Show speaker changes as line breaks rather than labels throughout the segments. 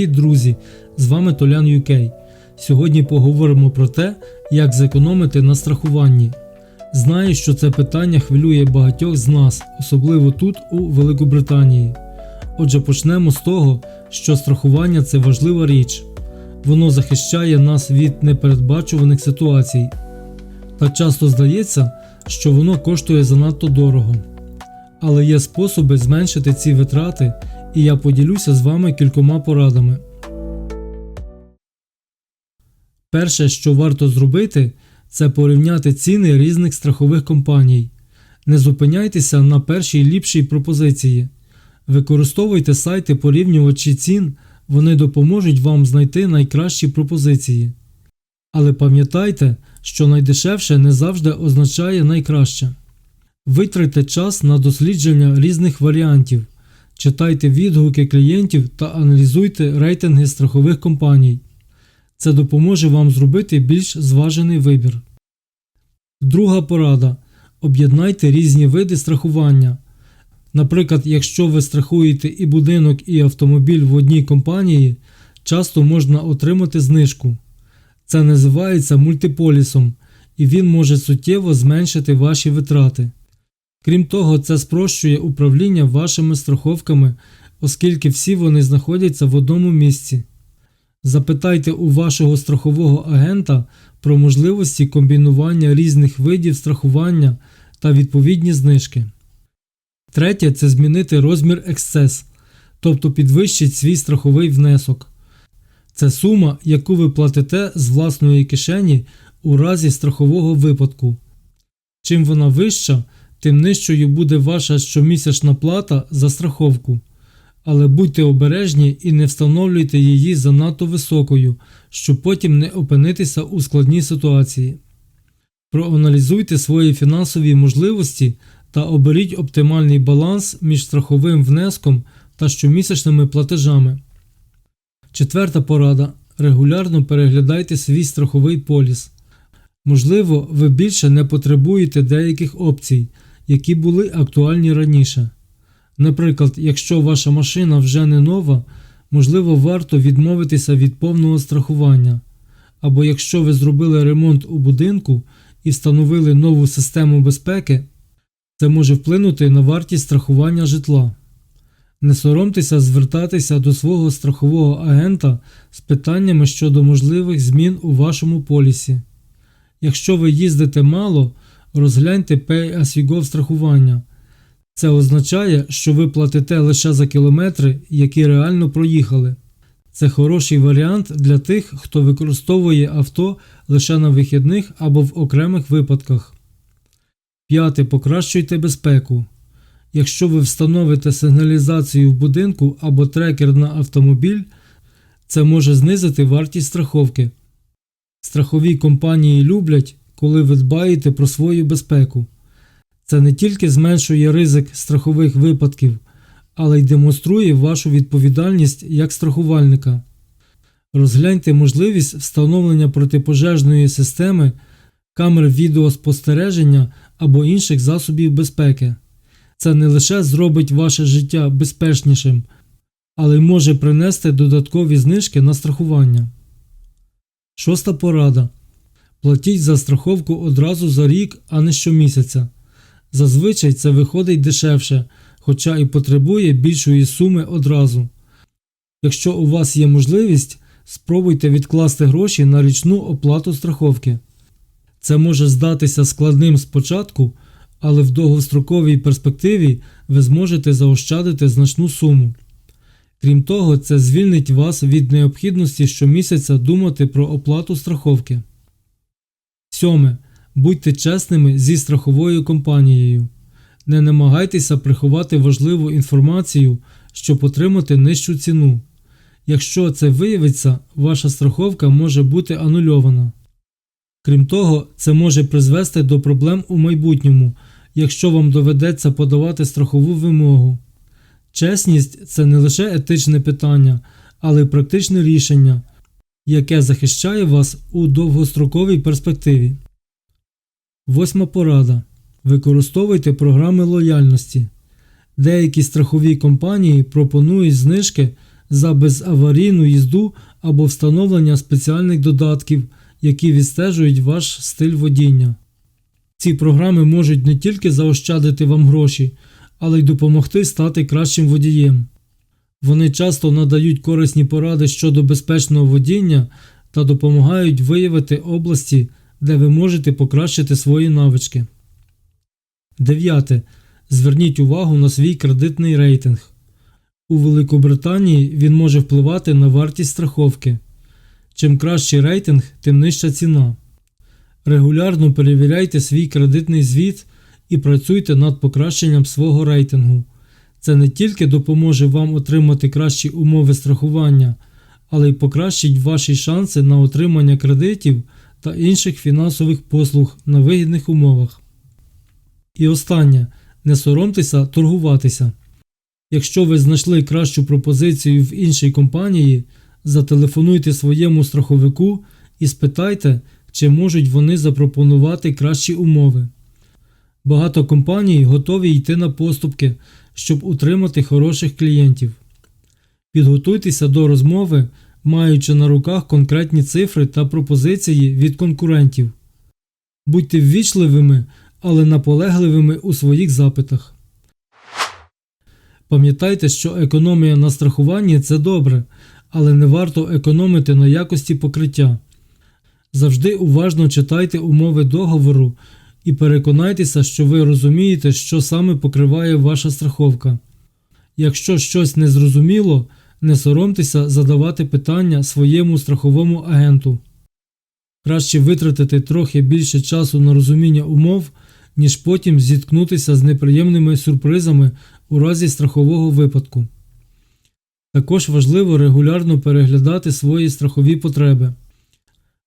Привіт, друзі! З вами Толян UK. Сьогодні поговоримо про те, як зекономити на страхуванні. Знаю, що це питання хвилює багатьох з нас, особливо тут, у Великобританії. Отже, почнемо з того, що страхування це важлива річ. Воно захищає нас від непередбачуваних ситуацій. Та часто здається, що воно коштує занадто дорого. Але є способи зменшити ці витрати, і я поділюся з вами кількома порадами. Перше, що варто зробити, це порівняти ціни різних страхових компаній. Не зупиняйтеся на першій ліпшій пропозиції. Використовуйте сайти порівнювачі цін, вони допоможуть вам знайти найкращі пропозиції. Але пам'ятайте, що найдешевше не завжди означає найкраще. Витратьте час на дослідження різних варіантів, читайте відгуки клієнтів та аналізуйте рейтинги страхових компаній. Це допоможе вам зробити більш зважений вибір. Друга порада. Об'єднайте різні види страхування. Наприклад, якщо ви страхуєте і будинок, і автомобіль в одній компанії, часто можна отримати знижку. Це називається мультиполісом, і він може суттєво зменшити ваші витрати. Крім того, це спрощує управління вашими страховками, оскільки всі вони знаходяться в одному місці. Запитайте у вашого страхового агента про можливості комбінування різних видів страхування та відповідні знижки. Третє це змінити розмір ексцес, тобто підвищить свій страховий внесок. Це сума, яку ви платите з власної кишені у разі страхового випадку. Чим вона вища, тим нижчою буде ваша щомісячна плата за страховку. Але будьте обережні і не встановлюйте її занадто високою, щоб потім не опинитися у складній ситуації. Проаналізуйте свої фінансові можливості та оберіть оптимальний баланс між страховим внеском та щомісячними платежами. Четверта порада. Регулярно переглядайте свій страховий поліс. Можливо, ви більше не потребуєте деяких опцій, які були актуальні раніше. Наприклад, якщо ваша машина вже не нова, можливо, варто відмовитися від повного страхування. Або якщо ви зробили ремонт у будинку і встановили нову систему безпеки, це може вплинути на вартість страхування житла. Не соромтеся звертатися до свого страхового агента з питаннями щодо можливих змін у вашому полісі. Якщо ви їздите мало, розгляньте Pay as you go страхування. Це означає, що ви платите лише за кілометри, які реально проїхали. Це хороший варіант для тих, хто використовує авто лише на вихідних або в окремих випадках. П'яте. Покращуйте безпеку. Якщо ви встановите сигналізацію в будинку або трекер на автомобіль, це може знизити вартість страховки. Страхові компанії люблять, коли ви дбаєте про свою безпеку. Це не тільки зменшує ризик страхових випадків, але й демонструє вашу відповідальність як страхувальника. Розгляньте можливість встановлення протипожежної системи, камер відеоспостереження або інших засобів безпеки. Це не лише зробить ваше життя безпечнішим, але й може принести додаткові знижки на страхування. Шоста порада. Платіть за страховку одразу за рік, а не щомісяця. Зазвичай це виходить дешевше, хоча і потребує більшої суми одразу. Якщо у вас є можливість, спробуйте відкласти гроші на річну оплату страховки. Це може здатися складним спочатку, але в довгостроковій перспективі ви зможете заощадити значну суму. Крім того, це звільнить вас від необхідності щомісяця думати про оплату страховки. Сьоме. Будьте чесними зі страховою компанією. Не намагайтеся приховати важливу інформацію, щоб отримати нижчу ціну. Якщо це виявиться, ваша страховка може бути анульована. Крім того, це може призвести до проблем у майбутньому, якщо вам доведеться подавати страхову вимогу. Чесність це не лише етичне питання, але й практичне рішення, яке захищає вас у довгостроковій перспективі. Восьма порада. Використовуйте програми лояльності. Деякі страхові компанії пропонують знижки за безаварійну їзду або встановлення спеціальних додатків, які відстежують ваш стиль водіння. Ці програми можуть не тільки заощадити вам гроші, але й допомогти стати кращим водієм. Вони часто надають корисні поради щодо безпечного водіння та допомагають виявити області, де ви можете покращити свої навички. 9. Зверніть увагу на свій кредитний рейтинг. У Великобританії він може впливати на вартість страховки. Чим кращий рейтинг, тим нижча ціна. Регулярно перевіряйте свій кредитний звіт і працюйте над покращенням свого рейтингу. Це не тільки допоможе вам отримати кращі умови страхування, але й покращить ваші шанси на отримання кредитів та інших фінансових послуг на вигідних умовах. І останнє не соромтеся торгуватися. Якщо ви знайшли кращу пропозицію в іншій компанії, зателефонуйте своєму страховику і спитайте, чи можуть вони запропонувати кращі умови. Багато компаній готові йти на поступки, щоб утримати хороших клієнтів. Підготуйтеся до розмови, маючи на руках конкретні цифри та пропозиції від конкурентів. Будьте ввічливими, але наполегливими у своїх запитах. Пам'ятайте, що економія на страхуванні це добре, але не варто економити на якості покриття. Завжди уважно читайте умови договору і переконайтеся, що ви розумієте, що саме покриває ваша страховка. Якщо щось незрозуміло, не соромтеся задавати питання своєму страховому агенту. Краще витратити трохи більше часу на розуміння умов, ніж потім зіткнутися з неприємними сюрпризами у разі страхового випадку. Також важливо регулярно переглядати свої страхові потреби.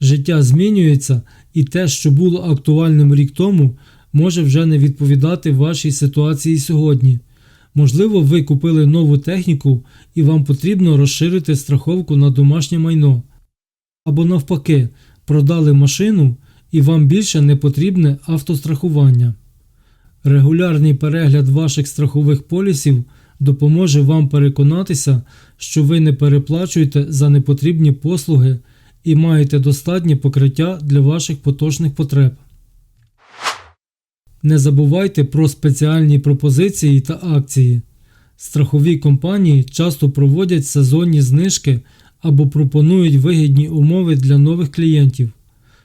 Життя змінюється, і те, що було актуальним рік тому, може вже не відповідати вашій ситуації сьогодні. Можливо, ви купили нову техніку і вам потрібно розширити страховку на домашнє майно. Або навпаки, продали машину і вам більше не потрібне автострахування. Регулярний перегляд ваших страхових полісів допоможе вам переконатися, що ви не переплачуєте за непотрібні послуги і маєте достатнє покриття для ваших поточних потреб. Не забувайте про спеціальні пропозиції та акції. Страхові компанії часто проводять сезонні знижки або пропонують вигідні умови для нових клієнтів.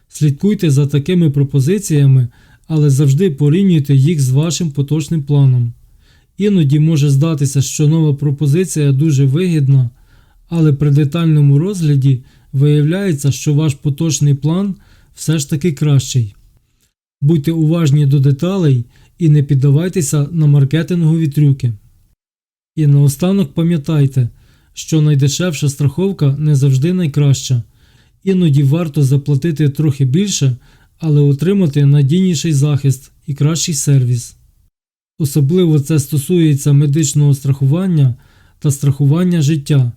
Слідкуйте за такими пропозиціями, але завжди порівнюйте їх з вашим поточним планом. Іноді може здатися, що нова пропозиція дуже вигідна, але при детальному розгляді виявляється, що ваш поточний план все ж таки кращий. Будьте уважні до деталей і не піддавайтеся на маркетингові трюки. І наостанок пам'ятайте, що найдешевша страховка не завжди найкраща, іноді варто заплатити трохи більше, але отримати надійніший захист і кращий сервіс. Особливо це стосується медичного страхування та страхування життя.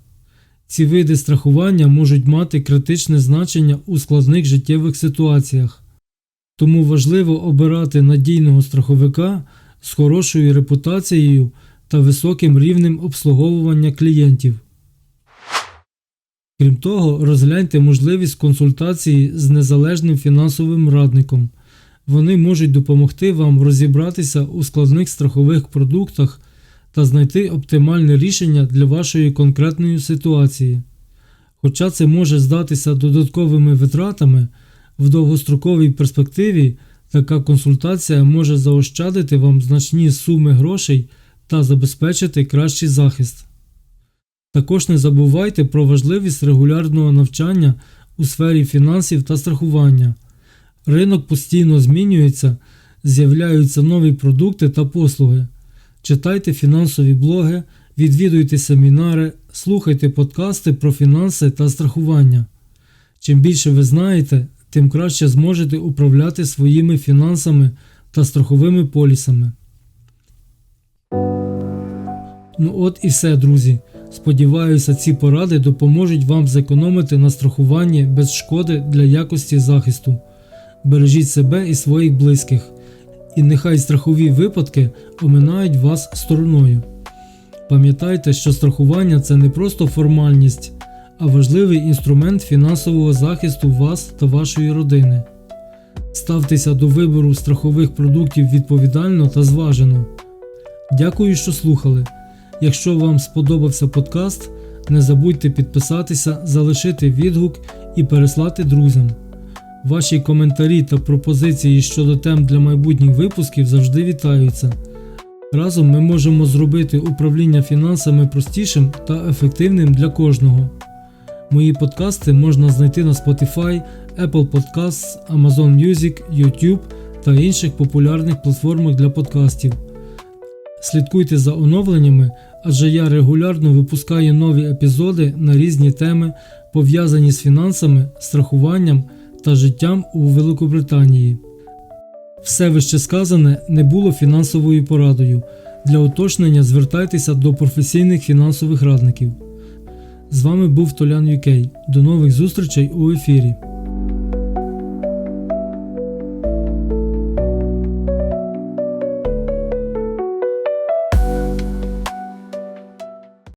Ці види страхування можуть мати критичне значення у складних життєвих ситуаціях, тому важливо обирати надійного страховика з хорошою репутацією та високим рівнем обслуговування клієнтів. Крім того, розгляньте можливість консультації з незалежним фінансовим радником. Вони можуть допомогти вам розібратися у складних страхових продуктах та знайти оптимальне рішення для вашої конкретної ситуації. Хоча це може здатися додатковими витратами, в довгостроковій перспективі така консультація може заощадити вам значні суми грошей та забезпечити кращий захист. Також не забувайте про важливість регулярного навчання у сфері фінансів та страхування. Ринок постійно змінюється, з'являються нові продукти та послуги. Читайте фінансові блоги, відвідуйте семінари, слухайте подкасти про фінанси та страхування. Чим більше ви знаєте, тим краще зможете управляти своїми фінансами та страховими полісами. Ну от і все, друзі. Сподіваюся, ці поради допоможуть вам зекономити на страхуванні без шкоди для якості захисту. Бережіть себе і своїх близьких, і нехай страхові випадки оминають вас стороною. Пам'ятайте, що страхування це не просто формальність, а важливий інструмент фінансового захисту вас та вашої родини. Ставтеся до вибору страхових продуктів відповідально та зважено. Дякую, що слухали. Якщо вам сподобався подкаст, не забудьте підписатися, залишити відгук і переслати друзям. Ваші коментарі та пропозиції щодо тем для майбутніх випусків завжди вітаються. Разом ми можемо зробити управління фінансами простішим та ефективним для кожного. Мої подкасти можна знайти на Spotify, Apple Podcasts, Amazon Music, YouTube та інших популярних платформах для подкастів. Слідкуйте за оновленнями, адже я регулярно випускаю нові епізоди на різні теми, пов'язані з фінансами, страхуванням та життям у Великобританії. Все вище сказане не було фінансовою порадою. Для уточнення звертайтеся до професійних фінансових радників. З вами був Толян UK. До нових зустрічей у ефірі.